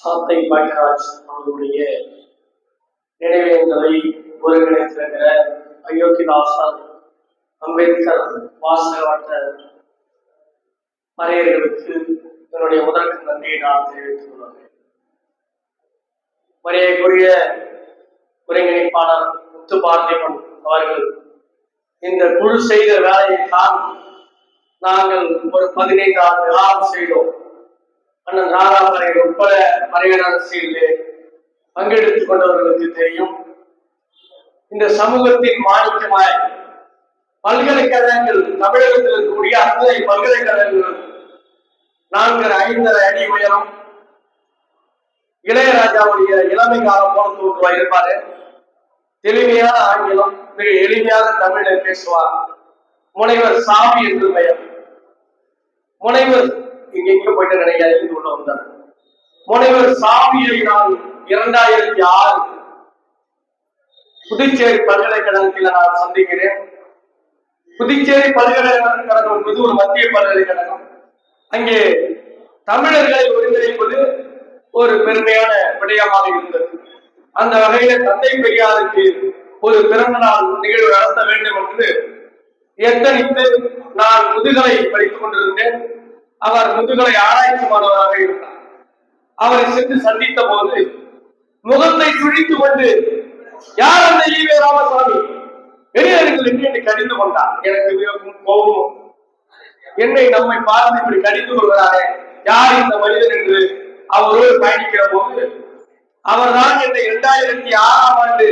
சாத்தை பாக்கியராஜ் அவர்களுடைய நினைவேந்தலை ஒருங்கிணைத்திருக்கிற அயோத்திதாசன் அம்பேத்கர் வாசகவாட்ட மறையர்களுக்கு என்னுடைய முதற்கு நன்றியை நான் தெரிவித்துக் கொள்கிறேன். மரியாதைக்குரிய ஒருங்கிணைப்பாளர் முத்து பார்த்திபன் அவர்கள் இந்த குழு செய்த வேலையை தான் நாங்கள் ஒரு பதினைந்து ஆண்டு காலம் செய்தோம். அண்ணன் ராதாமரை உட்பட மறையர் அரசியலிலே பங்கெடுத்துக் கொண்டவர்களுக்கு தெரியும். இந்த சமூகத்தின் மாணிக்கமாய் பல்கலைக்கழகங்கள் தமிழகத்தில் இருக்கக்கூடிய அத்தனை பல்கலைக்கழகங்கள் நான்கு ஐந்தரை அடி உயரம் இளையராஜாவுடைய இளமை காலம் போல தோன்றுவா இருப்பாரு தெளிமையான ஆங்கிலம் மிக எளிமையான தமிழில் பேசுவார். முனைவர் சாமி என்று பெயர். முனைவர் இங்க எங்க போயிட்டு கிடையாது உள்ள வந்தார் முனைவர் சாமியை நான் இரண்டாயிரத்தி ஆறு. புதுச்சேரி பல்கலைக்கழகத்தில் நான் சந்திக்கிறேன். புதுச்சேரி பல்கலைக்கழகம் என்பது ஒரு மத்திய பல்கலைக்கழகம். அங்கே தமிழர்களை ஒருங்கிணைப்பது ஒரு பெருமையான விடயமாக இருந்தது. அந்த வகையில தந்தை பெரியாருக்கு ஒரு பிறந்த நாள் நிகழ்வு நடத்த வேண்டும் என்று எத்தனித்து நான் முதுகலை படித்துக் கொண்டிருந்தேன். அவர் முதுகலை ஆராய்ச்சி மாணவராக இருந்தார். அவரை சென்று சந்தித்த போது முகத்தை சுழித்துக் கொண்டு யார் அந்த ஈவே ராமசாமி? வெளியேறுங்கள் என்று என்னை கடிந்து கொண்டார். எனக்கு மிகவும் கோபம். என்னை நம்மை பார்த்து இப்படி கடிந்து கொள்கிறாரே யார் இந்த மனிதர் என்று அவரோடு பயணிக்கிற போது அவர்தான் என்னை இரண்டாயிரத்தி ஆறாம் ஆண்டு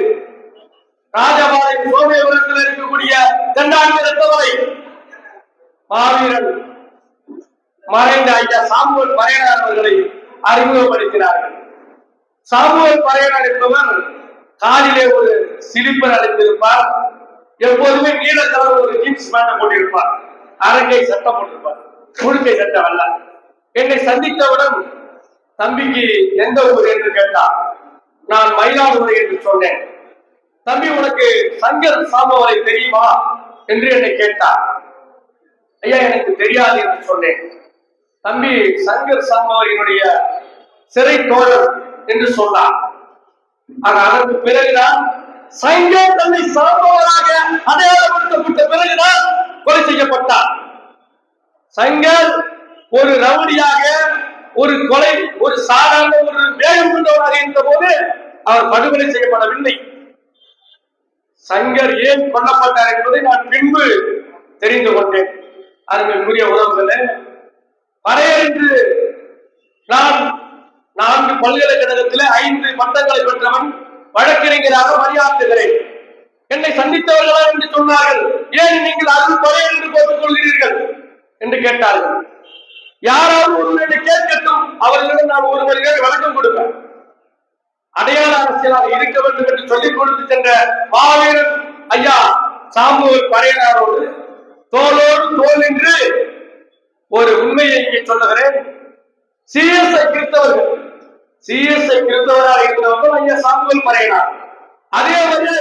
ராஜபாளையம் சோமேபுரத்தில் இருக்கக்கூடிய தென்னாட்டு ரத்தவரை மாவீரன் மறைந்த ஐயா சாமுவல் பறையனார் அவர்களை அறிமுகப்படுத்தினார்கள். சாமுவல் பறையனார் என்பவர் காலிலே ஒரு சிலிப்பர் அடைந்திருப்பார். எப்போதுமே நீல கலர் ஒரு ஜீன்ஸ் பேண்டை போட்டிருப்பார். அரங்கை சட்டம் போட்டிருப்பார். குழுக்கை சட்டம் அல்ல. என்னை சந்தித்தவுடன் தம்பிக்கு எந்த ஊர் என்று கேட்டார். நான் மயிலாடுதுறை என்று சொன்னேன். தம்பி உனக்கு சங்கர் சாம்பவரை தெரியுமா? என்று என்னை கேட்டார். ஐயா எனக்கு தெரியாது என்று சொன்னேன். தம்பி சங்கர் சம்பவனுடைய சிறை தோழர் என்று சொன்னார். ஆனால் அதற்கு பிறகுதான் சங்கர் தன்னை சாம்பவராக அடையாளப்படுத்தப்பட்ட பிறகுதான் கொலை செய்யப்பட்டார். சங்கர் ஒரு ரவுடியாக ஒரு கொலை ஒரு சாதாரண ஒரு வேகம் கொண்டவராக இருந்த போது அவர் படுகொலை செய்யப்படவில்லை. சங்கர் ஏன் கொல்லப்பட்டார் என்பதை நான் பின்பு தெரிந்து கொண்டேன். அருமை உரிய உறவுகளை வரையறிந்து நான் நான்கு பல்கலைக்கழகத்திலே ஐந்து பட்டங்களை பெற்றவன் வழக்கறிஞராக மரியாதைகிறேன் என்னை சந்தித்தவர்களா என்று சொன்னார்கள். ஏன் நீங்கள் அருள் பறையர் என்று போட்டுக் கொள்கிறீர்கள்? என்று கேட்டார்கள். யாராவது ஒருவரை கேட்கட்டும். அவர்களிடம் நான் ஒரு மணி நேரம் விளக்கம் கொடுப்பேன். அடையாள அரசியலாக இருக்க வேண்டும் என்று சொல்லிக் கொடுத்து சென்ற மாவீரன் ஐயா சாம்புவல் பறையனாரோடு தோளோடு தோல் என்று ஒரு உண்மையை இங்கே சொல்லுகிறேன். சிஎஸ்ஐ கிறிஸ்தவர்கள் சிஎஸ்ஐ கிறிஸ்தவராக இருந்தவர்கள் ஐயா சாம்புவல் பறையினார் அதே மாதிரி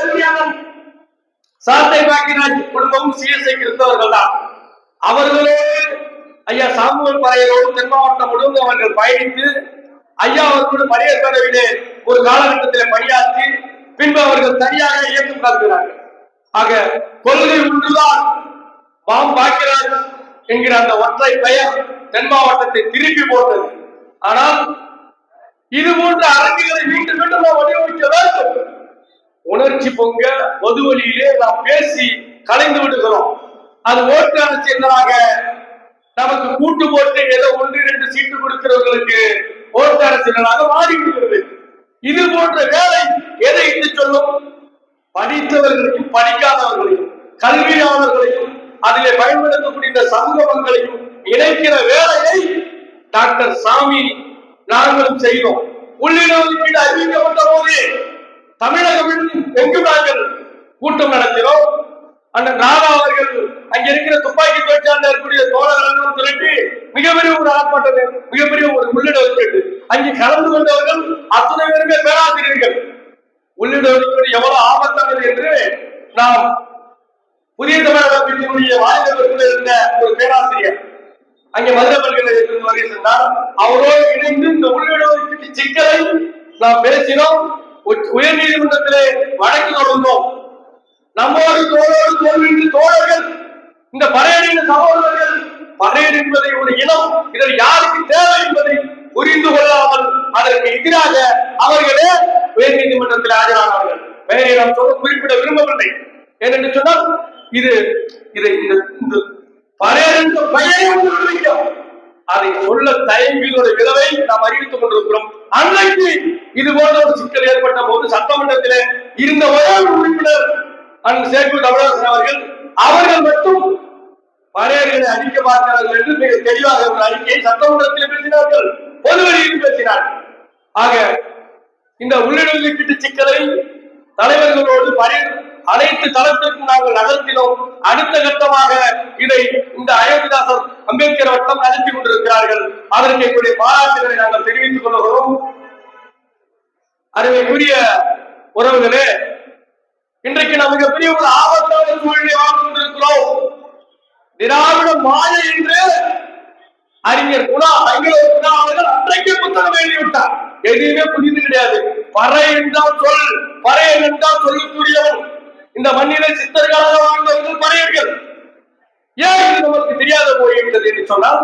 சாத்தை பாக்கினாஜ் குடும்பமும் சிஎஸ்ஐ கிறிஸ்தவர்கள் தான். அவர்களே ஐயா சாமுவல் பறையரோடு தென் மாவட்டம் முழுவதும் அவர்கள் பயணித்து ஐயா அவர்களோடு பணியர் பேரவையிலே ஒரு காலகட்டத்தில் பணியாற்றி பின்பு அவர்கள் தனியாக இயக்கம் காட்டுகிறார்கள் ஆக கொள்கை ஒன்றுதான். பாம் பாக்கிறார்கள். என்கிற அந்த ஒற்றை பெயர் தென் மாவட்டத்தை திருப்பி போட்டது. ஆனால் இது போன்ற அரங்குகளை மீண்டும் மீண்டும் நாம் வடிவமைக்க வேண்டும். உணர்ச்சி பொங்க பொது வழியிலே நாம் பேசி கலைந்து விடுகிறோம். அது ஓட்டு அரசியலாக நமக்கு கூட்டு போட்டு ஏதோ ஒன்று இரண்டு சீட்டு கொடுக்கிறவர்களுக்கு ஓட்டு அரசியலாக மாறிவிடுகிறது. இது போன்ற பயன்படுத்தக்கூடிய இந்த சமூகங்களையும் இணைக்கிற வேலையை டாக்டர் சாமி நாங்களும் செய்தோம். உள்ளிட ஒதுக்கீடு அறிவிக்கப்பட்ட போது தமிழகம் எங்கு நாங்கள் கூட்டம் நடத்தினோம். அந்த ராதா அவர்கள் அங்க இருக்கிற துப்பாக்கி தொழிற்சாலையில் இருக்கக்கூடிய தோழர்கள் திரட்டி மிகப்பெரிய ஒரு ஆர்ப்பாட்டம் மிகப்பெரிய ஒரு உள்ளிட ஒதுக்கீடு அங்கே கலந்து கொண்டவர்கள் அத்தனை பேருமே பேராசிரியர்கள். உள்ளிட ஒதுக்கீடு எவ்வளவு ஆபத்தானது என்று நாம் புதிய தமிழக கட்சியினுடைய வாலிபர்கள் இருந்த ஒரு பேராசிரியர். அங்கே மதுரை பல்கலைக்கழகத்தில் வருகை சென்றார் அவரோடு இணைந்து இந்த உள்ளிடஒதுக்கீட்டு சிக்கலை நாம் பேசினோம். உயர் நீதிமன்றத்திலே வழக்கு தொடர்ந்தோம். நம்மோடு தோழோடு தோல்வின்றி தோழர்கள் இந்த பறையடியின் சகோதரர்கள் பறையர் என்பதை ஒரு இனம் இதில் யாருக்கு தேவை என்பதை புரிந்து கொள்ளாமல் அதற்கு எதிராக அவர்களே உயர் நீதிமன்றத்தில் ஆஜரானார்கள். பெயரை நாம் சொல்ல குறிப்பிட விரும்பவில்லை. ஏனென்று சொன்னால் இது இது இந்த பறையர் என்ற பெயரை உங்களுக்கு அதை சொல்ல தயங்கியோட விளைவை நாம் அறிவித்துக் கொண்டிருக்கிறோம். அன்றைக்கு இது போன்ற ஒரு சிக்கல் ஏற்பட்ட போது சட்டமன்றத்திலே இருந்த ஒரே உறுப்பினர் அங்கு சேர்ப்பு தமிழரசன் அவர்கள் அவர்கள் மட்டும் பறையர்களை அழிக்க பார்க்கிறார்கள் என்று மிக தெளிவாக ஒரு அறிக்கையை சட்டமன்றத்தில் பேசினார்கள். பொதுவெளியில் பேசினார்கள் ஆக இந்த உள்ளிடஒதுக்கீட்டு சிக்கலை தலைவர்களோடு பரி அனைத்து தளத்திற்கும் நாங்கள் நகர்த்தினோம். அடுத்த கட்டமாக இதை இந்த அயோத்திதாசர் அம்பேத்கர் வட்டம் நடத்தி கொண்டிருக்கிறார்கள். அதற்கு எங்களுடைய பாராட்டுகளை நாங்கள் தெரிவித்துக் கொள்கிறோம். அருமைக்குரிய உறவுகளே இன்றைக்கு நாம் மிகப்பெரிய ஒரு ஆபத்தான சூழ்நிலை வாழ்ந்து கொண்டிருக்கிறோம். திராவிட மாயை என்று அறிஞர் குணா ஐங்கலர் குணா அவர்கள் அன்றைக்கு புத்தகம் எழுதிவிட்டார். எதுவுமே புரிந்து கிடையாது. பறை என்றால் சொல் பறை என்றால் சொல்லக்கூடியவன். இந்த மண்ணிலே சித்தர்களாக வாழ்ந்தவர்கள் பறையர்கள். ஏன் இது நமக்கு தெரியாத போய்விட்டது என்று சொன்னால்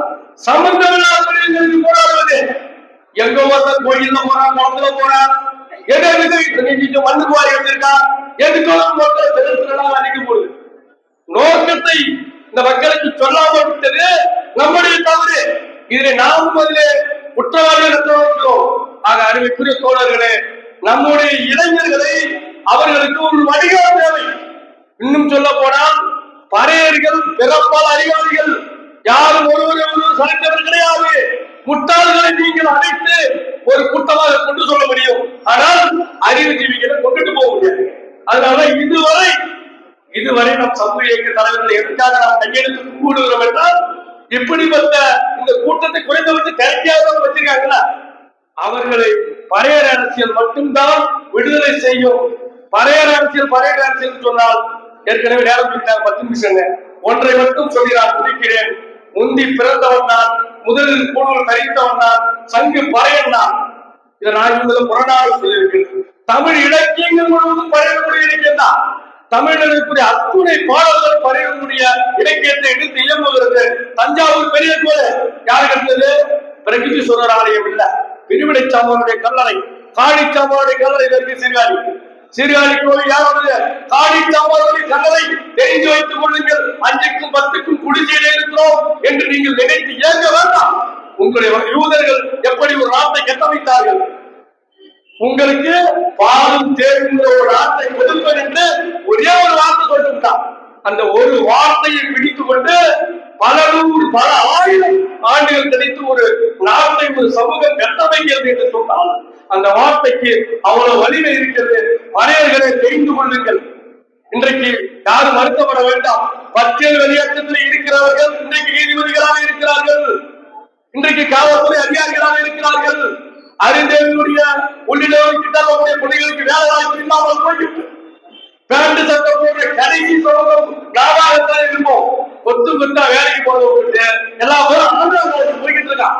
சம்பந்தமில்லாதவர்களுக்கு போராடுவது. எங்க ஒருத்தர் கோயில்ல போறான் குளத்துல போறான் எதை எதுக்கு நீங்க மண்ணுக்கு வாரி வச்சிருக்கான் எதுக்கெல்லாம் ஒருத்தர் பெருசுலாம் போகுது நோக்கத்தை இந்த மக்களுக்கு சொல்லாமல் விட்டது நம்முடைய தவறு. இதில் நாம் அதிலே குற்றவாளிகள் ஆக அறிவிக்குரிய தோழர்களே நம்முடைய இளைஞர்களை அவர்களுக்கு ஒரு வடிகால் தேவை. இன்னும் சொல்ல போனால் பறையர்கள் பிறப்பால் அதிகாரிகள் யாரும் ஒருவரை ஒருவர் சளைத்தவர் கிடையாது. முட்டாள்களை நீங்கள் அழைத்து ஒரு கூட்டமாக கொண்டு சொல்ல முடியும். ஆனால் அறிவுஜீவிகளை கொண்டுட்டு போக முடியாது. அதனால இதுவரை இதுவரை நம் சமூக இயக்க தலைவர்கள் எதற்காக நாம் கையெழுத்து கூடுகிறோம் என்றால் இப்படிப்பட்ட இந்த கூட்டத்தை குறைந்தபட்சம் கருத்தியாக வச்சிருக்காங்களா? அவர்களை பழைய அரசியல் மட்டும்தான் விடுதலை செய்யும் பழைய அரசியல் பழைய அரசியல் சொன்னால் ஏற்கனவே நேரம் சொல்லிட்டாங்க பத்து நிமிஷங்க. ஒன்றை மட்டும் சொல்லி நான் முடிக்கிறேன். முந்தி பிறந்தவன் நான் முதலில் கூடுதல் தரித்தவன் நான் சங்கு பறையன் நான் இதை நான் இவங்களை புறநாடு சொல்லியிருக்கிறேன் தமிழ் இலக்கியங்கள் முழுவதும் பறையக்கூடிய இலக்கியம் தான். தமிழர்களுக்குரிய அத்துணை பாடல்கள் பறையக்கூடிய இலக்கியத்தை எடுத்து இயம்புகிறது. தஞ்சாவூர் பெரிய கோயில். யார் கட்டினது? பிரகிதீஸ்வரர் ஆலயம் இல்ல. பிரிவினை சாமனுடைய கல்லறை காளி சாமனுடைய கல்லறை இதற்கு சீர்காழி. சீர்காழி கோயில் யாருடைய? காளி சாமனுடைய கல்லறை தெரிந்து வைத்துக் கொள்ளுங்கள். அஞ்சுக்கும் பத்துக்கும் குடிசையில் இருக்கிறோம் என்று நீங்கள் நினைத்து ஏங்க வேண்டாம். உங்களுடைய யூதர்கள் எப்படி ஒரு நாட்டை கட்டமைத்தார்கள்? உங்களுக்கு பாலும் தேர்ந்த ஒரு வார்த்தை கொடுப்பேன் என்று ஒரே ஒரு வார்த்தை சொல்லிவிட்டான் அந்த ஒரு வார்த்தையை பிடித்துக் கொண்டு பல நூறு பல ஆயிரம் ஆண்டுகள் கழித்து ஒரு நாட்டை ஒரு சமூகம் கட்டமைக்கிறது என்று சொன்னால் அந்த வார்த்தைக்கு அவ்வளவு வலிமை இருக்கிறது. பறையர்களை தெரிந்து கொள்ளுங்கள். இன்றைக்கு யாரும் மறுக்கப்பட வேண்டாம். பட்டியல் வெளியாட்டத்தில் இருக்கிறவர்கள் இன்றைக்கு நீதிபதிகளாக இருக்கிறார்கள். இன்றைக்கு காவல்துறை அதிகாரிகளாக இருக்கிறார்கள். அறிந்தவர்களுடைய உள்ளிட்டவர்கிட்ட நம்முடைய பிள்ளைகளுக்கு வேலை வாய்ப்பு இல்லாமல் போய்விட்டு பேண்ட் சட்டம் போன்ற கடைசி சோகம் வியாபாரத்தில் இருப்போம். கொத்து கொத்தா வேலைக்கு போறவங்க எல்லா பேரும் போய்கிட்டு இருக்கான்.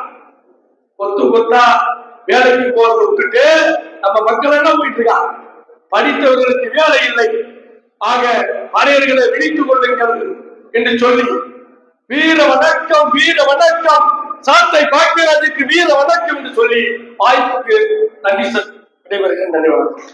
கொத்து கொத்தா வேலைக்கு போறத விட்டுட்டு நம்ம மக்கள் என்ன போயிட்டு இருக்கான் படித்தவர்களுக்கு வேலை இல்லை. ஆக மனிதர்களை விழித்துக் கொள்ளுங்கள் என்று சொல்லி வீர வணக்கம் வீர வணக்கம் சாத்தை பார்க்கிறதுக்கு வீர வணக்கம் என்று சொல்லி வாய்ப்புக்கு நன்றி சொல் விடைபெறுகிறேன். நன்றி வணக்கம்.